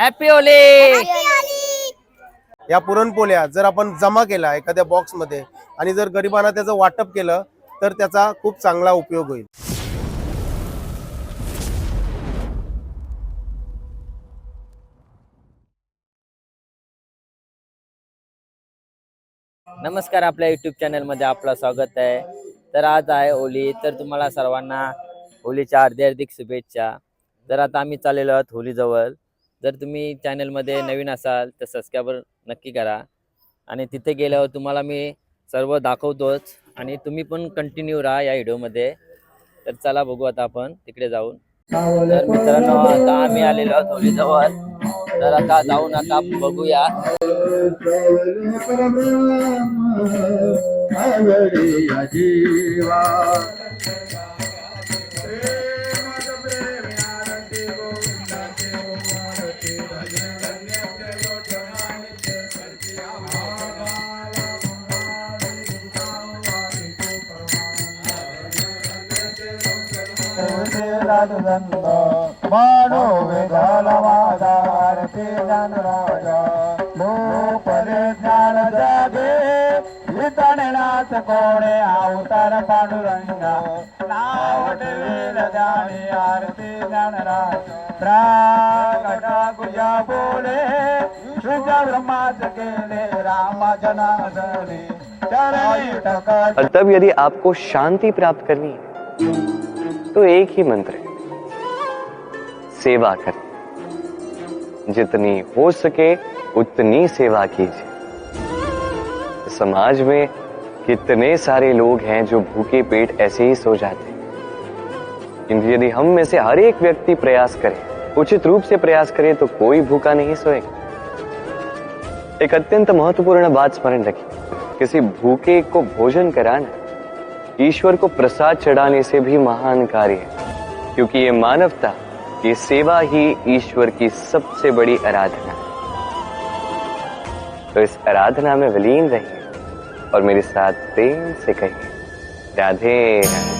Happy Holy या पुरणपोळ्या जर आपण जमा केला एखाद्या बॉक्समध्ये आणि जर गरिबांना त्याचं वाटप केलं तर त्याचा खूप चांगला उपयोग होईल. नमस्कार आपल्या युट्यूब चॅनलमध्ये आपलं स्वागत आहे. तर आज आहे होली. तर तुम्हाला सर्वांना होलीच्या हार्दिक हार्दिक शुभेच्छा. तर आता आम्ही चाललेलो आहोत होलीजवळ. जर तुम्ही चॅनलमध्ये नवीन असाल तर सबस्क्राईबर नक्की करा. आणि तिथे गेल्यावर तुम्हाला मी सर्व दाखवतोच. आणि तुम्ही पण कंटिन्यू राहा या व्हिडिओमध्ये. तर चला बघू आता आपण तिकडे जाऊन. तर मित्रांनो आता आम्ही आलेलो आहोत होलीजवळ तर आता जाऊन आता बघूया. राजा। कोणे पांडुरंगा। आरती गुजा बोले। तब यदि आपको शांति प्राप्त करनी है तो एक ही मंत्र है। सेवा करें। जितनी हो सके उतनी सेवा कीजिए। समाज में कितने सारे लोग हैं जो भूखे पेट ऐसे ही सो जाते हैं। किंतु यदि हम में से हर एक व्यक्ति प्रयास करे, उचित रूप से प्रयास करे तो कोई भूखा नहीं सोएगा। एक अत्यंत महत्वपूर्ण बात स्मरण रखिए किसी भूखे को भोजन कराना ईश्वर को प्रसाद चढ़ाने से भी महान कार्य है, क्योंकि ये मानवता ये सेवा ही ईश्वर की सबसे बड़ी आराधना है। तो इस आराधना में विलीन रहिए और मेरे साथ प्रेम से कहिए, राधे राधे।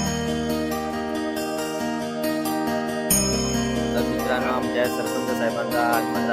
आमच्या आगमन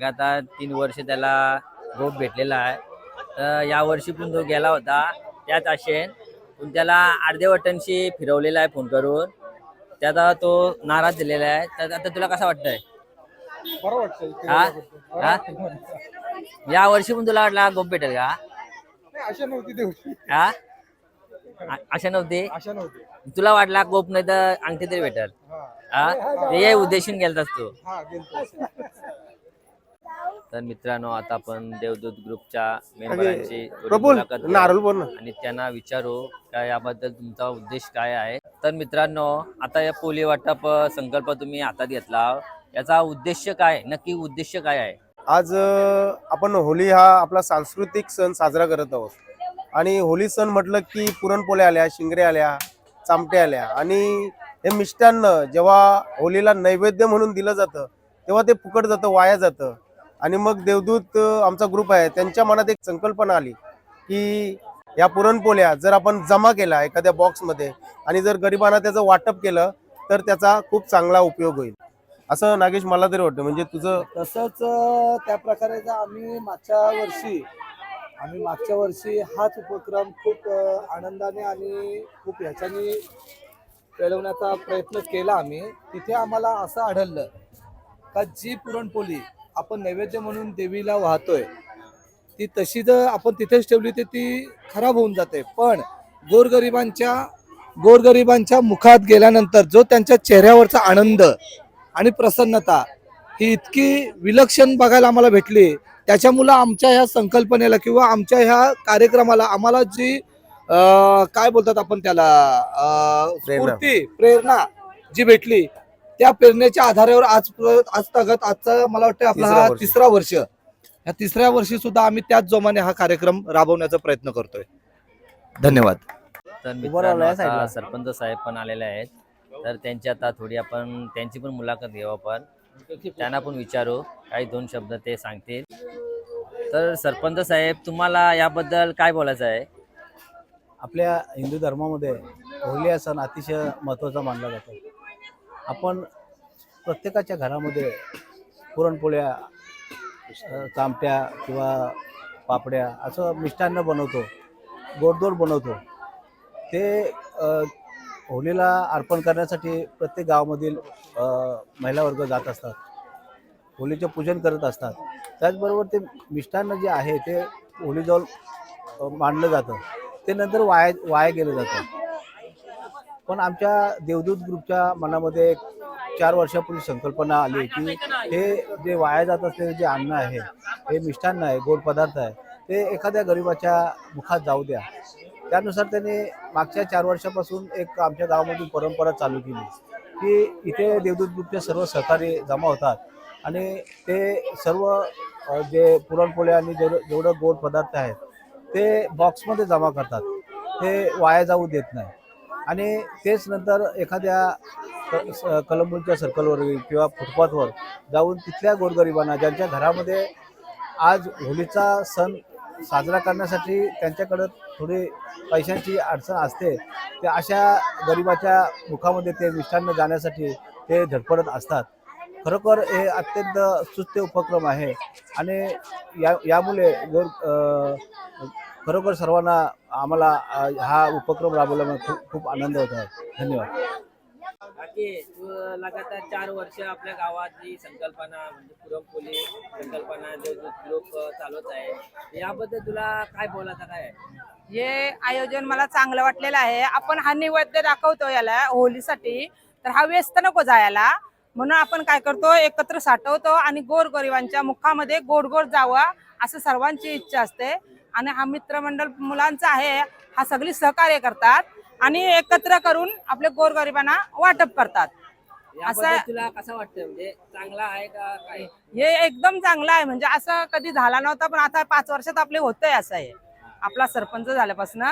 लगातार तीन वर्ष त्याला गोप भेटलेला आहे. तर या वर्षी पण तो गेला होता त्याच आशेन पण त्याला अर्धे फिरवलेला आहे फोन करून. त्यात तो नाराज दिलेला आहे. तर आता तुला कसं वाटतंय? बरं हा? हा? या वर्षी पण तुला वाटला गोप भेटेल का? आशा नव्हती तेवढी. हा? आशा नव्हती? आशा नव्हती. तुला वाटला गोप नाही तर अंगठी तरी भेटेल? हा. हा? ते उद्देशून गेलतास तू? हा गेलतो. तर मित्रांनो आता आपण देवदूत ग्रुपच्या मेंबरांची थोडी प्रफुल मुलाखत घेऊ. नारळ बोल ना. आणि त्यांना विचारू काय याबद्दल तुमचा उद्देश काय आहे. तर मित्रांनो आता या पोलिओ वाटप संकल्प तुम्ही हातात घेतला याचा उद्देश काय नक्की उद्देश काय आहे? आज अ, आपण होली हा आपला सांस्कृतिक सण साजरा करत आहोत. आणि होली सण म्हटलं की पुरणपोळ्या आल्या शिंगरे आल्या चामट्या आल्या. आणि हे मिष्टान्न जेव्हा होलीला नैवेद्य म्हणून दिलं जातं तेव्हा ते फुकट जातं वाया जातं. आणि मग देवदूत आमचा ग्रुप आहे त्यांच्या मनात एक संकल्पना आली की या पुरणपोळ्या जर आपण जमा केला एखाद्या बॉक्समध्ये आणि जर गरिबांना त्याचं वाटप केलं तर त्याचा खूप चांगला उपयोग होईल. असं नागेश मला तरी वाटतं. म्हणजे तुझं तसंच त्या प्रकारे आम्ही मागच्या वर्षी आम्ही मागच्या वर्षी हाच उपक्रम खूप आनंदाने आणि खूप ह्याच्याने पेलवण्याचा प्रयत्न केला आम्ही तिथे आम्हाला असं आढळलं का जी पुरणपोळी आपण नैवेद्य म्हणून देवीला वाहतोय ती तशी जर आपण तिथेच ठेवली तर ती खराब होऊन जाते पण गोरगरिबांच्या गोरगरिबांच्या मुखात गेल्यानंतर जो त्यांच्या चेहऱ्यावरचा आनंद आणि प्रसन्नता ही इतकी विलक्षण बघायला आम्हाला भेटली त्याच्यामुळं आमच्या ह्या संकल्पनेला किंवा आमच्या ह्या कार्यक्रमाला आम्हाला जी काय बोलतात आपण त्याला. स्फूर्ती प्रेरणा जी भेटली त्या प्रेरणेच्या आधारावर आज आज तगत आजचा मला वाटतं आपला तिसरा हा वर्ष. तिसरा वर्ष. या तिसऱ्या वर्षी सुद्धा आम्ही त्याच जोमाने हा कार्यक्रम राबवण्याचा प्रयत्न करतोय. धन्यवाद. तर मित्रांनो आता. सरपंच साहेब पण आलेले आहेत. तर त्यांची आता थोडी आपण त्यांची पण मुलाखत घेऊ आपण. त्यांना पण विचारू काही दोन शब्द ते सांगतील. तर सरपंच साहेब तुम्हाला याबद्दल काय बोलायचं आहे? आपल्या हिंदू धर्मामध्ये होली हा सण अतिशय महत्त्वाचा मानला जातो. आपण प्रत्येकाच्या घरामध्ये पुरणपोळ्या अ, चामट्या किंवा पापड्या असं मिष्टान्न बनवतो गोडदोड बनवतो. ते होलीला अर्पण करण्यासाठी प्रत्येक गावामधील महिला वर्ग जात असतात. होलीचे पूजन करत असतात. त्याचबरोबर ते मिष्टान्न जे आहे ते होलीजवळ मांडलं जातं. ते नंतर वाया वाया गेलं जातं. पण आमच्या देवदूत ग्रुपच्या मनामध्ये एक चार वर्षापूर्वी संकल्पना आली की हे जे वाया जात असलेले जे अन्न आहे हे मिष्टान्न आहे गोड पदार्थ आहे ते एखाद्या गरिबाच्या मुखात जाऊ द्या. त्यानुसार त्यांनी मागच्या चार वर्षापासून एक आमच्या गावामधून परंपरा चालू केली की इथे देवदूत ग्रुपचे सर्व सहकारी जमा होतात आणि ते सर्व जे पुरणपोळ्या आणि जेवढं जेवढं गोड पदार्थ आहेत ते बॉक्समध्ये जमा करतात. ते वाया जाऊ देत नाही. आणि तेच नंतर एखाद्या क- स- सर्कलवर किंवा फुटपाथवर जाऊन तिथल्या गोरगरिबांना ज्यांच्या घरामध्ये आज होलीचा सण साजरा करण्यासाठी त्यांच्याकडं थोडी पैशांची अडचण असते ते अशा गरिबाच्या मुखामध्ये ते मिष्टान्न जाण्यासाठी ते झडपडत असतात. खरोखर हे अत्यंत सुस्ते उपक्रम आहे. आणि या यामुळे गोर खरोखर सर्वांना आम्हाला हा उपक्रम राबवल्यामुळे खूप खूप आनंद होत आहे. धन्यवाद. बाकी तू लगातार चार वर्ष आपल्या गावात जी संकल्पना म्हणजे संकल्पना ग्रुप चालवत आहे याबद्दल तुला काय बोलायचं काय आहे? हे आयोजन मला चांगलं वाटलेलं आहे. आपण हा नैवेद्य दाखवतो याला होलीसाठी तर हा व्यस्त नको जायला म्हणून आपण काय करतो एकत्र साठवतो आणि गोरगरिबांच्या मुखामध्ये गोड गोड जावं असं सर्वांची इच्छा असते. आणि हा मित्रमंडळ मुलांचा आहे हा सगळी सहकार्य करतात आणि एकत्र करून आपले गोरगरिबांना वाटप करतात. असं- तुला कसं वाटतं म्हणजे चांगला आहे का काय? हे एकदम चांगलं आहे. म्हणजे असं कधी झाला नव्हता पण आता पाच वर्षात आपले होतंय असं आहे. आपला सरपंच झाल्यापासून.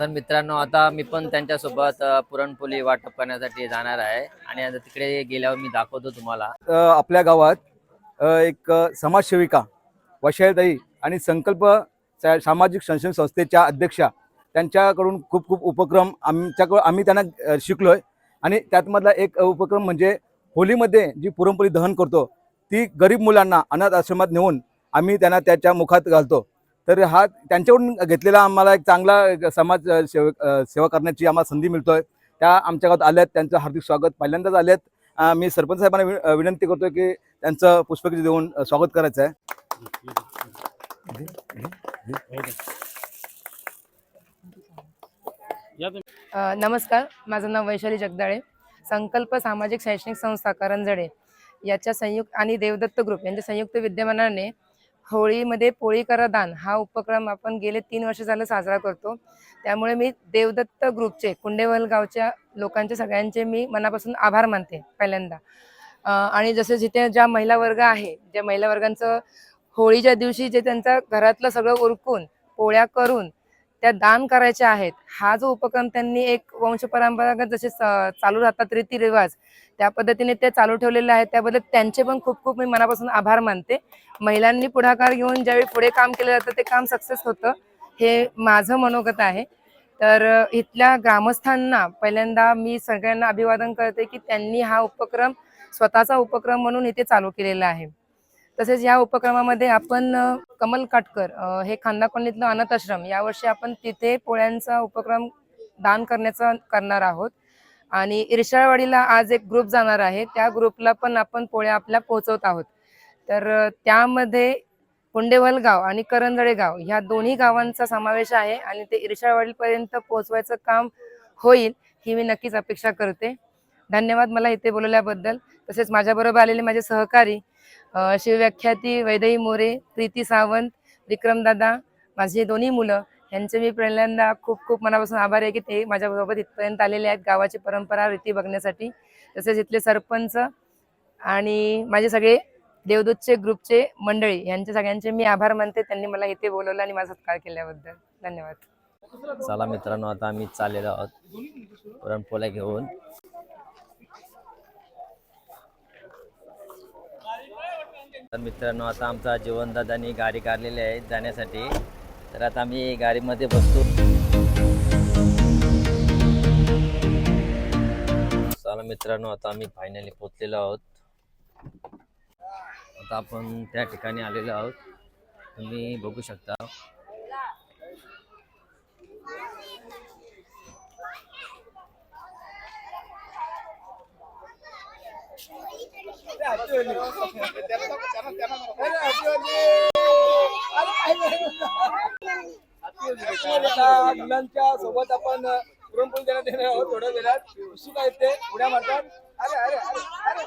तर मित्रांनो आता मी पण त्यांच्यासोबत अ, पुरणपोळी वाटप करण्यासाठी जाणार आहे. आणि आता तिकडे गेल्यावर मी दाखवतो तुम्हाला. अ, आपल्या गावात अ, एक अ, समाजसेविका वशाळताई आणि संकल्प सामाजिक संशोधन संस्थेच्या अध्यक्षा त्यांच्याकडून खूप खूप उपक्रम आमच्याकडून आम्ही त्यांना शिकलो आहे आणि त्यातमधला एक उपक्रम म्हणजे होलीमध्ये जी पुरणपोळी दहन करतो ती गरीब मुलांना अनाथ आश्रमात नेऊन आम्ही त्यांना त्याच्या मुखात घालतो. तर हा त्यांच्याकडून घेतलेला आम्हाला एक चांगला समाज सेव सेवा करण्याची आम्हाला संधी मिळतो आहे त्या आमच्या गावात आल्यात त्यांचं हार्दिक स्वागत. पहिल्यांदाच आल्यात. मी सरपंच साहेबांना विनंती करतो की त्यांचं पुष्पगिरी देऊन स्वागत करायचं आहे नमस्कार. माझं नाव वैशाली जगदाळे. संकल्प सामाजिक शैक्षणिक संस्था करंजडे याच्या संयुक्त आणि देवदत्त ग्रुप यांच्या संयुक्त विद्यमानाने होळीमध्ये पोळी करा दान हा उपक्रम आपण गेले तीन वर्ष झालं साजरा करतो. त्यामुळे मी देवदत्त ग्रुपचे कुंडेवल गावच्या लोकांचे सगळ्यांचे मी मनापासून आभार मानते पहिल्यांदा. आणि जसे जिथे ज्या महिला वर्ग आहे ज्या महिला वर्गांचं होळीच्या दिवशी जे त्यांचं घरातलं सगळं उरकून पोळ्या करून त्या दान करायच्या आहेत हा जो उपक्रम त्यांनी एक वंश परंपरागत जसे स- चालू राहतात रीतिरिवाज त्या पद्धतीने ते चालू ठेवलेले आहेत. त्याबद्दल त्यांचे पण खूप खूप मी मनापासून आभार मानते. महिलांनी पुढाकार घेऊन ज्यावेळी पुढे काम केलं जातं ते काम सक्सेस होतं हे माझं मनोगत आहे. तर इथल्या ग्रामस्थांना पहिल्यांदा मी सगळ्यांना अभिवादन करते की त्यांनी हा उपक्रम स्वतःचा उपक्रम म्हणून इथे चालू केलेला आहे. तसेच या उपक्रमामध्ये आपण कमल काटकर हे खांदा कॉलनीतलं अनाथ आश्रम यावर्षी आपण तिथे पोळ्यांचा उपक्रम दान करण्याचा करणार आहोत. आणि इरशाळवाडीला आज एक ग्रुप जाणार आहे. त्या ग्रुपला पण आपण पोळ्या आपल्या पोहोचवत आहोत. तर त्यामध्ये कुंडेवल गाव आणि करंजळे गाव ह्या दोन्ही गावांचा समावेश आहे आणि ते इरशाळवाडीपर्यंत पोहोचवायचं काम होईल ही मी नक्कीच अपेक्षा करते. धन्यवाद मला इथे बोलवल्याबद्दल. तसेच माझ्याबरोबर आलेले माझे सहकारी शिवव्याख्याती वैदई मोरे प्रीती सावंत विक्रमदादा माझी दोन्ही मुलं यांचे मी पहिल्यांदा खूप खूप मनापासून आभार आहे की ते माझ्यासोबत इथपर्यंत आलेले आहेत गावाची परंपरा रीती बघण्यासाठी. तसेच इथले सरपंच आणि माझे सगळे देवदूतचे ग्रुपचे मंडळी यांचे सगळ्यांचे मी आभार मानते. त्यांनी मला इथे बोलवलं आणि माझा सत्कार केल्याबद्दल. धन्यवाद. चला मित्रांनो आता आम्ही चाललेलो आहोत पुरणपोळ्या घेऊन. तर मित्रांनो आता आमचा जीवनदादानी गाडी काढलेली आहे जाण्यासाठी. तर आता आम्ही गाडीमध्ये बसतो. चला मित्रांनो आता आम्ही फायनली पोचलेलो आहोत. आता आपण त्या ठिकाणी आलेलो आहोत. तुम्ही बघू शकता. आता मुलांच्या सोबत आपण पुरणपोळी देण्यात येणार आहोत थोड्या वेळात उत्सुक आहेत ते उड्या मारतात अरे अरे अरे अरे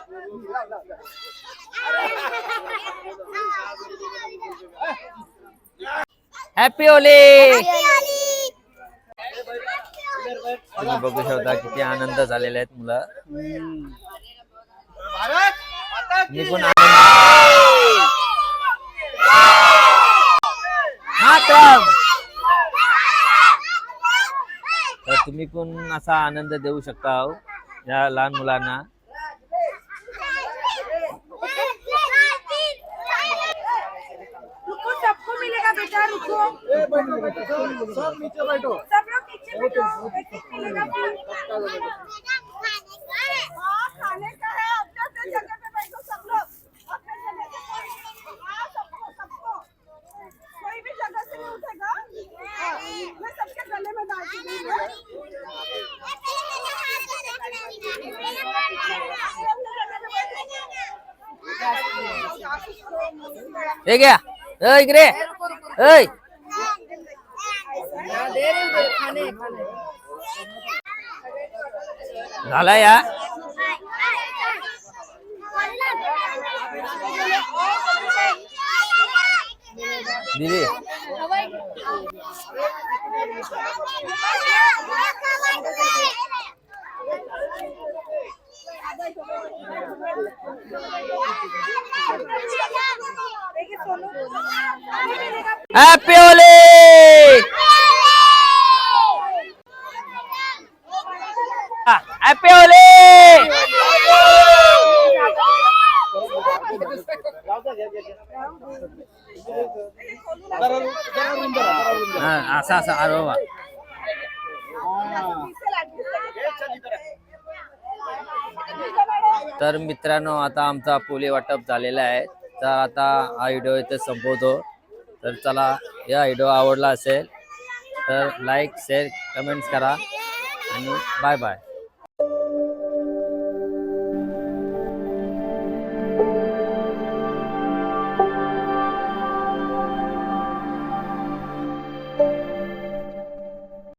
हॅपी होली तुम्ही बघू शकता किती आनंद झालेले आहेत मुलं. मी पण आनंद मातरम! तर तुम्ही पण असा आनंद देऊ शकता हो, या लहान मुलांना रुको हे घ्या. अ, इकडे. ऐ झाला या. दिदी हॅपी होली हॅपी होली हा, असा असं अरे वा तर मित्रांनो आता आमचा पोली वाटप झालेला आहे. तर आता हा व्हिडिओ इथे संपवतो. तर चला या व्हिडिओ आवडला असेल तर लाईक शेअर कमेंट्स करा. आणि बाय बाय